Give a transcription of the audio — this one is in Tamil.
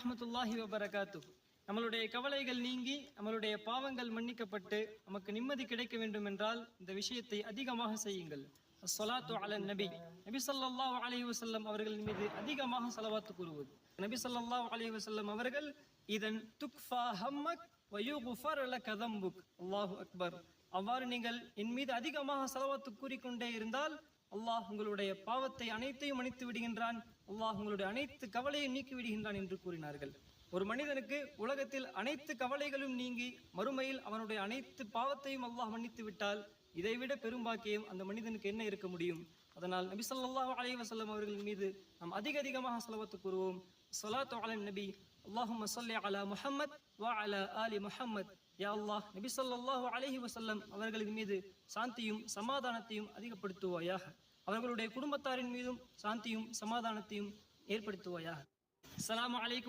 வரமத்துல்லாஹி வபரகாத்து நம்மளுடைய கவலைகள் நீங்கி நம்மளுடைய பாவங்கள் மன்னிக்கப்பட்டு நமக்கு நிம்மதி கிடைக்க வேண்டும் என்றால் இந்த விஷயத்தை அதிகமாக செய்யுங்கள். சொலாத்து அலன் நபி. நபி சொல்லாஹ் அலைஹி வசல்லம் அவர்களின் மீது அதிகமாக செலவாத்து கூறுவது. நபி சொல்லாஹ் அலைஹி வசல்லம் அவர்கள் இதன் துக்ஃபா ஹம்மக் வயுகுஃபர் அல கதம்புக் அல்லாஹு அக்பர். அவ்வாறு நீங்கள் என் மீது அதிகமாக செலவாத்து கூறிக்கொண்டே இருந்தால் அல்லாஹ் உங்களுடைய பாவத்தை அனைத்தையும் அணைத்து விடுகின்றான். அல்லாஹ் உங்களுடைய அனைத்து கவலையை நீக்கி விடுகின்றான் என்று கூறினார்கள். ஒரு மனிதனுக்கு உலகத்தில் அனைத்து கவலைகளும் நீங்கி மறுமையில் அவனுடைய அனைத்து பாவத்தையும் அல்லாஹ் மன்னித்து விட்டால் இதைவிட பெரும்பாக்கியம் அந்த மனிதனுக்கு என்ன இருக்க முடியும்? அதனால் நபி ஸல்லல்லாஹு அலைஹி வசல்லம் அவர்களின் மீது நாம் அதிக அதிகமாக செலவத்து கூறுவோம். சலாத்து அலன் நபி அல்லாஹும்ம ஸல்லி அலா முஹம்மத் வா அலா அலி முஹம்மத். யா அல்லாஹ் நபி சொல்லாஹு அலஹி வசல்லம் அவர்களின் மீது சாந்தியும் சமாதானத்தையும் அதிகப்படுத்துவாயாக. அவர்களுடைய குடும்பத்தாரின் மீதும் சாந்தியும் சமாதானத்தையும் ஏற்படுத்துவாயாக. அலாம் அலைக்கும்